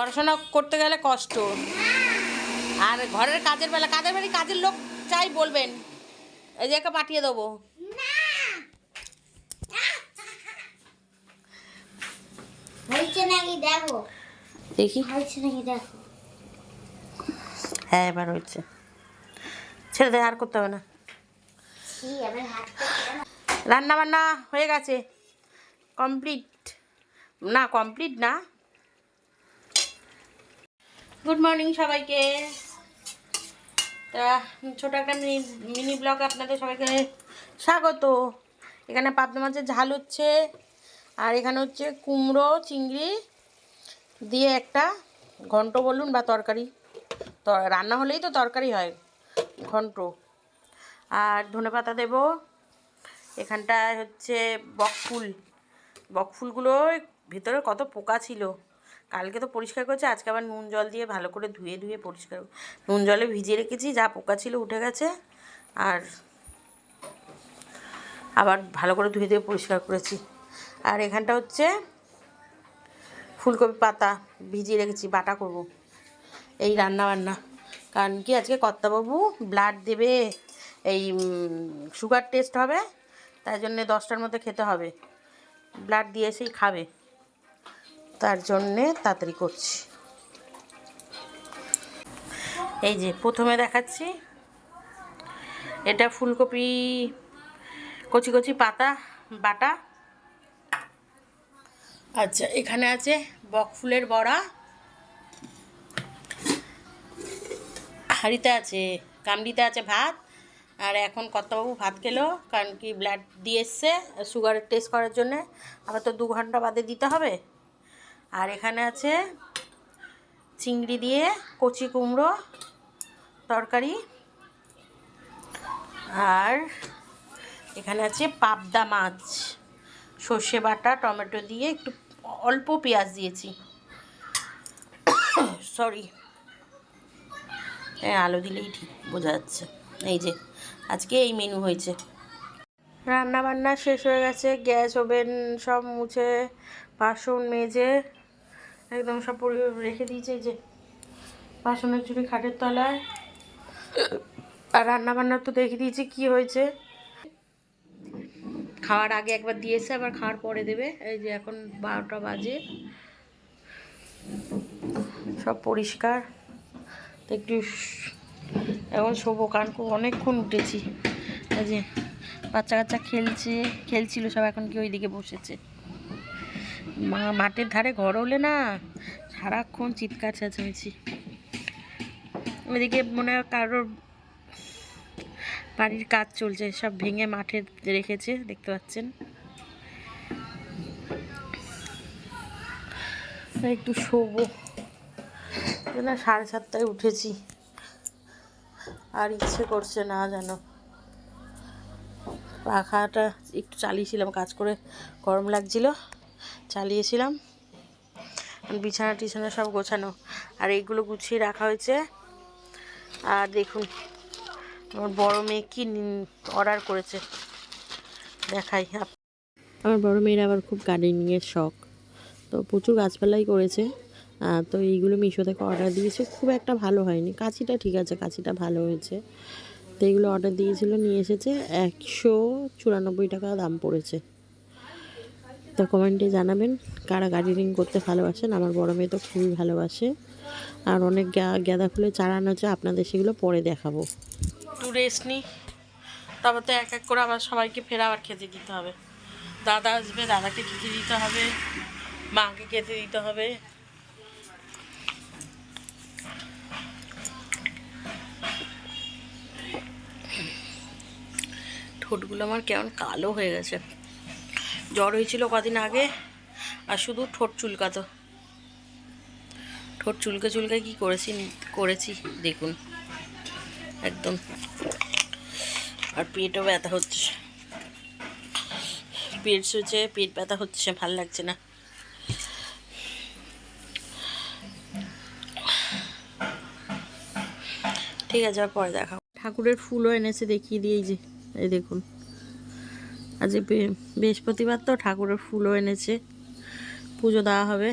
পড়াশোনা করতে গেলে কষ্ট। আর ঘরের কাজের বেলা কাজের বাড়ি কাজের লোক চাই বলবেন এই যে পাঠিয়ে দেবো। হয়েছে দেখো? দেখি। হয়েছে নাকি দেখো? হ্যাঁ এবার হচ্ছে ছেড়ে আর করতে হবে না। রান্না বান্না হয়ে গেছে। কমপ্লিট। না কমপ্লিট না। গুড মর্নিং সবাইকে। তা, ছোট একটা মিনি মিনি ব্লগ আপনাদের সবাইকে স্বাগত। এখানে পাবদা মাছের ঝাল হচ্ছে, আর এখানে হচ্ছে কুমড়ো, চিংড়ি দিয়ে একটা ঘন্ট বলুন বা তরকারি। রান্না হলেই তো তরকারি হয়, ঘন্ট। আর ধনে পাতা দেবো। এখানটায় হচ্ছে বকফুল। বকফুলগুলো ভিতরে কত পোকা ছিল। কালকে তো পরিষ্কার করেছে, আজকে আবার নুন জল দিয়ে ভালো করে ধুয়ে ধুয়ে পরিষ্কার নুন জলে ভিজিয়ে রেখেছি, যা পোকা ছিল উঠে গেছে, আর আবার ভালো করে ধুয়ে ধুয়ে পরিষ্কার করেছি। আর এখানটা হচ্ছে ফুলকপি পাতা ভিজিয়ে রেখেছি, বাটা করব এই রান্না বান্না কারণ কি আজকে কর্তাবাবু ব্লাড দেবে, এই সুগার টেস্ট হবে, তাই জন্যে দশটার মধ্যে খেতে হবে। ব্লাড দিয়ে এসেই খাবে। তার জন্যে তাড়াতাড়ি করছি। এই যে প্রথমে দেখাচ্ছি। এটা ফুলকপি, কচি কচি পাতা, বাটা। আচ্ছা এখানে আছে বকফুলের বড়া। হাঁড়িতে আছে, কামড়িতে আছে ভাত। আর এখন কর্তাবাবু ভাত খেলো, কারণ কি ব্লাড দিয়ে এসছে সুগারের টেস্ট করার জন্যে। আবার তো দু ঘণ্টা বাদে দিতে হবে। আর এখানে আছে চিংড়ি দিয়ে কচি কুমড়ো তরকারি। আর এখানে আছে পাবদা মাছ। সর্ষে বাটা, টমেটো দিয়ে একটু অল্প পেঁয়াজ দিয়েছি। সরি। হ্যাঁ আলো দিলেই ঠিক, বোঝা যাচ্ছে। এই যে, আজকে এই মেনু হয়েছে। রান্না বান্না শেষ হয়ে গেছে, গ্যাস ওভেন সব মুছে, বাসন মেজে একদম সব রেখে দিয়েছে যে বাসনের চুরি খাটের তলায়। আর রান্না বান্না তো দেখে দিয়েছি কি হয়েছে। খাওয়ার আগে একবার দিয়েছে, আবার খাওয়ার পরে দেবে। এই যে এখন বারোটা বাজে। সব পরিষ্কার। একটু এখন শোবো খুব অনেকক্ষণ উঠেছি। এই যে বাচ্চা কাচ্চা খেলছে, খেলছিল, সব এখন কি ওইদিকে বসেছে। মা মাঠের ধারে ঘর হলে না সারাক্ষণ চিৎকার চেঁচামেচি। ওইদিকে মনে হয় কারোর বাড়ির কাজ চলছে, সব ভেঙে মাঠে রেখেছে, দেখতে পাচ্ছেন। একটু শোবো। না, সাড়ে সাতটায় উঠেছি। আর ইচ্ছে করছে না যেন। পাখাটা একটু চালিয়েছিলাম, কাজ করে গরম লাগছিল। চালিয়েছিলাম। বিছানা টিছানা সব গোছানো। আর এইগুলো গুছিয়ে রাখা হয়েছে। আর দেখুন, আমার বড় মেয়ে কি অর্ডার করেছে। দেখাই আমার বড় মেয়ের আবার খুব গার্ডেনিংয়ের শখ। তো প্রচুর গাছপালাই করেছে। তো এইগুলো মিশো থেকে অর্ডার দিয়েছে। খুব একটা ভালো হয়নি। কাঁচিটা ঠিক আছে, কাঁচিটা ভালো হয়েছে। তো এইগুলো অর্ডার দিয়েছিল, নিয়ে এসেছে। একশো চুরানব্বই টাকা দাম পড়েছে। তো কমেন্টে জানাবেন কারা গার্ডেনিং করতে ভালোবাসেন। আমার বড় মেয়ে তো খুবই ভালোবাসে। আর অনেক গাঁদা ফুলের চারা আনা হচ্ছে, আপনাদের সেগুলো পরে দেখাবো। একটু রেস্ট নিই তারপর তো এক এক করে আবার সবাইকে ফের আবার খেতে দিতে হবে। দাদা আসবে, দাদাকে খেতে দিতে হবে, মাকে খেতে দিতে হবে। ঠোঁটগুলো আমার কেমন কালো হয়ে গেছে। জ্বর হয়েছিল কদিন আগে, আর শুধু ঠোঁট চুলকাতো। ঠোঁট চুলকে চুলকে কি করেছি করেছি, দেখুন। একদম। আর পেটও ব্যথা হচ্ছে। পেট হচ্ছে পেট ব্যথা হচ্ছে, ভালো লাগছে না। ঠিক আছে, আর পরে দেখা ঠাকুরের ফুলও এনেছে, দেখিয়ে এই যে, এই দেখুন। আজ বৃহস্পতিবার তো ঠাকুরের ফুলও এনেছে। পুজো দেওয়া হবে।